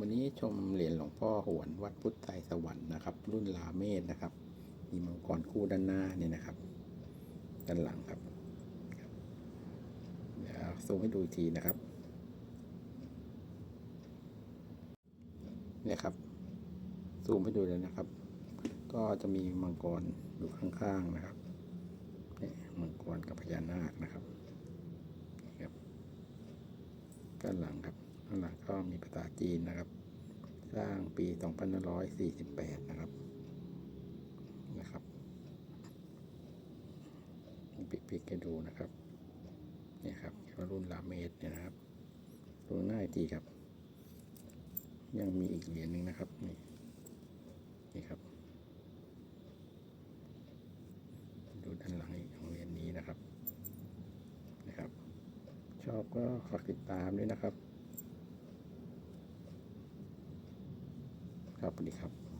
วันนี้ชมเหรียญหลวงพ่อหวนวัดพุทธไทยสวรรค์นะครับ รุ่นลาเมศนะครับ มีมังกรคู่ด้านหน้านี่นะครับ ด้านหลังครับเดี๋ยวซูมให้ดูอีกทีนะครับเนี่ยครับซูมให้ดูเลยนะครับ ก็จะมีมังกรอยู่ข้างๆนะครับเนี่ยมังกรกับพญานาคนะครับนะครับด้านหลังครับ ด้านหลังก็มีภาษาจีนนะครับ สร้างปี2548 นะครับนะครับปิกปิกให้ดูนะครับเนี่ยครับรุ่นลาเมดเนี่ยนะครับดูหน้าอีกทีครับ ยังมีอีกเหรียญหนึ่งนะครับนี่นี่ครับ ดูด้านหลังอีกของเหรียญนี้นะครับนะครับ ชอบก็ฝากติดตามด้วยนะครับ ครับสวัสดีครับ